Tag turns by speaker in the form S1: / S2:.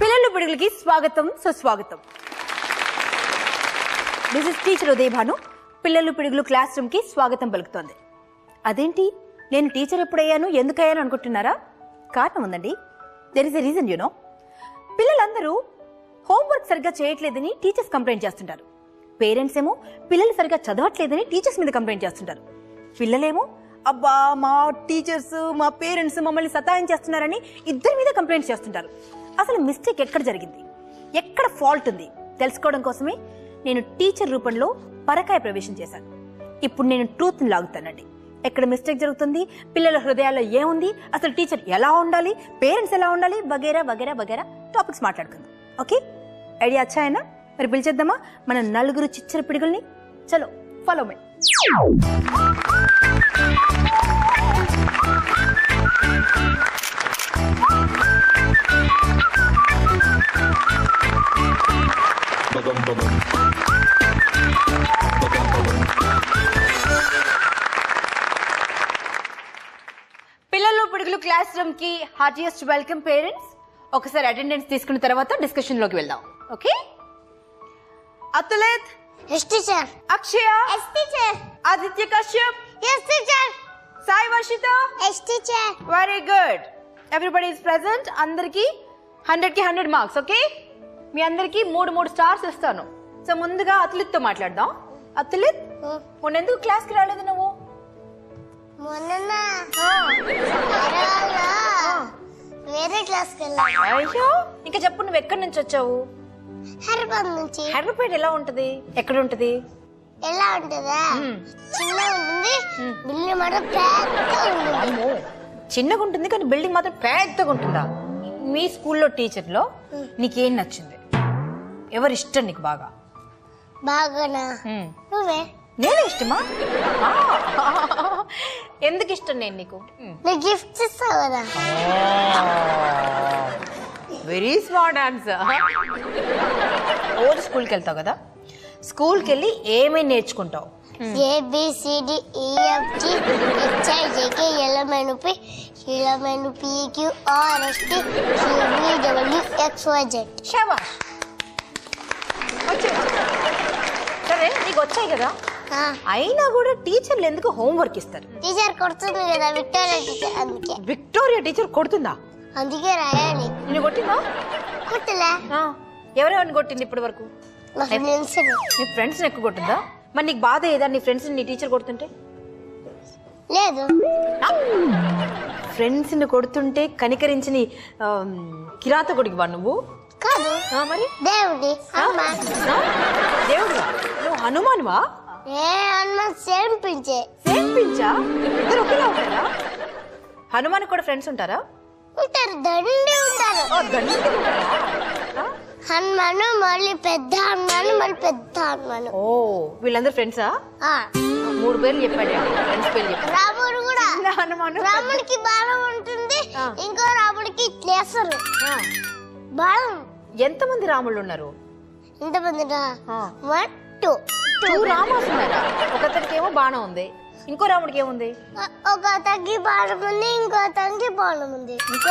S1: పిల్లలు పిడుగులకి స్వాగతం సుస్వాగతం. This is teacher Udayabhanu. పిల్లలు పిడుగులు క్లాస్ రూమ్కి స్వాగతం పలుకుతోంది. అదేంటి? నేను టీచర్ ఎప్పుడయ్యాను? ఎందుకయ్యాను అనుకుంటున్నారా? కారణం ఉందండి. There is a reason you know పిల్లలందరూ హోంవర్క్ సరిగ్గా చేయట్లేదని టీచర్స్ కంప్లైంట్ చేస్తుంటారు. పేరెంట్స్ ఏమో పిల్లలు సరిగ్గా చదవట్లేదని టీచర్స్ మీద కంప్లైంట్ చేస్తుంటారు. పిల్లలేమో అబ్బా మా టీచర్స్ మా పేరెంట్స్ మమ్మల్ని సతాయం చేస్తున్నారని ఇద్దరి మీద కంప్లైంట్స్ చేస్తుంటారు. అసలు మిస్టేక్ ఎక్కడ జరిగింది? ఎక్కడ ఫాల్ట్ ఉంది? తెలుసుకోవడం కోసమే నేను టీచర్ రూపంలో పరకాయ ప్రవేశం చేశాను. ఇప్పుడు నేను ట్రూత్ని లాగుతానండి. ఎక్కడ మిస్టేక్ జరుగుతుంది? పిల్లల హృదయాల్లో ఏముంది? అసలు టీచర్ ఎలా ఉండాలి? పేరెంట్స్ ఎలా ఉండాలి? వగేరా వగేరా వగేరా టాపిక్స్ మాట్లాడుకుందాం. ఓకే? ఐడియా అచ్చాయనా మరి పిలిచేద్దామా మన నలుగురు చిచ్చర పిడుగుల్ని? చలో ఫాలో మీ you. పిడుగులు క్లాస్ రూమ్కి హార్టియస్ట్ వెల్కమ్ పేరెంట్స్. ఒకసారి అటెండెన్స్ తీసుకున్న తర్వాత డిస్కషన్లోకి వెళ్దాం. Okay అతులేత్
S2: yes teacher
S1: Akshaya.
S2: Yes teacher
S1: Aditya Kashyap.
S2: Yes teacher
S1: Sai Varshitha.
S2: Yes teacher
S1: very good everybody is present అందరికి హండ్రెడ్కి హండ్రెడ్ మార్క్స్ ఓకే మీ అందరికి మూడు మూడు స్టార్స్ ఇస్తాను. సో ముందుగా అతులిత్తో మాట్లాడదాం. అతులిత్ మొన్న ఎందుకు క్లాస్కి రాలేదు నువ్వు?
S2: మొన్న
S1: అయ్యో ఇంకా చెప్పు నువ్వు ఎక్కడి నుంచి వచ్చావు?
S2: హైదరాబాద్ నుంచి.
S1: హైదరాబాద్ ఎలా ఉంటది? ఎక్కడ ఉంటది?
S2: ఎలా ఉంటుందా. ఉంటుంది బిల్లు మాత్రం పెద్దగా ఉంటుంది.
S1: అమ్మో చిన్నగా ఉంటుంది కానీ బిల్డింగ్ మాత్రం పెద్దగా ఉంటుందా? మీ స్కూల్లో టీచర్లో నీకేం నచ్చింది? ఎవరు ఇష్టం నీకు బాగా?
S2: బాగానా?
S1: హ్మ్.
S2: నువ్వే?
S1: నేనే ఇష్టమా? ఎందుకు ఇష్టం నేను నీకు?
S2: నువ్వు గిఫ్ట్ ఇస్తావు కదా.
S1: వెరీ స్మార్ట్ ఆన్సర్ రోజు స్కూల్కి వెళ్తావు కదా స్కూల్కి వెళ్ళి ఏమేమి నేర్చుకుంటావు షాబాష్ సరే నీకు వచ్చాయి కదా? అయినా కూడా టీచర్లు ఎందుకు హోంవర్క్ ఇస్తారు?
S2: టీచర్ కొడుతుంది కదా విక్టోరియా టీచర్ అందుకే.
S1: విక్టోరియా టీచర్ కొడుతుందా?
S2: అందుకే రాయాలి
S1: నిన్ను కొట్టిందా?
S2: కొట్టలే.
S1: ఆ, ఎవరెవరిని కొట్టింది ఇప్పటి వరకు?
S2: ఫ్రెండ్స్
S1: నీ ఫ్రెండ్స్ని ఎక్కువ కొట్టిందా? మరి నీకు బాధ ఏదా నీ ఫ్రెండ్స్ నీ టీచర్ కొడుతుంటే?
S2: లేదు.
S1: ఫ్రెండ్స్ని కొడుతుంటే కనికరించని కిరాతకుడికి వా నువ్వు?
S2: కాదు.
S1: ఆ, మరి?
S2: దేవుడి అమ్మ
S1: ఆ? దేవుడివా? నువ్వు హనుమాన్వా?
S2: ఏ సేంపించే
S1: సేమ్ పించా. ఇద్దరు ఒకేలా ఉంటారా హనుమాన్ కూడా ఫ్రెండ్స్ ఉంటారా?
S2: ఉంటారు దండి ఉంటారు.
S1: ఓ, దండిగా ఉంటారా? ఆ?
S2: హనుమాను మళ్ళీ పెద్ద హనుమాను మళ్ళీ పెద్ద హనుమాను.
S1: ఓ వీళ్ళందరూ ఫ్రెండ్సా
S2: ఆ,
S1: మూడు పేర్లు చెప్పాడు ఫ్రెండ్స్ పేర్లు చెప్పాడు.
S2: రాముడు కూడా.
S1: చిన్న హనుమాను.
S2: రాముడికి బాణం ఉంటుంది
S1: ఆ.
S2: ఇంకో రాముడికి ఇట్లేస్తారు.
S1: ఆ.
S2: బాణం.
S1: ఎంతమంది రాముళ్ళు ఉన్నారు?
S2: ఎంతమంది
S1: ఆ.
S2: వన్ టూ
S1: టూ రామాస్ ఉన్నారా ఒకతనికి ఏమో బాణం ఉంది. ఇంకో రాముడికి ఏముంది
S2: ఒక అతనికి బాణం ఉంది ఇంకో అతనికి బాణం ఉంది.
S1: ఇంకో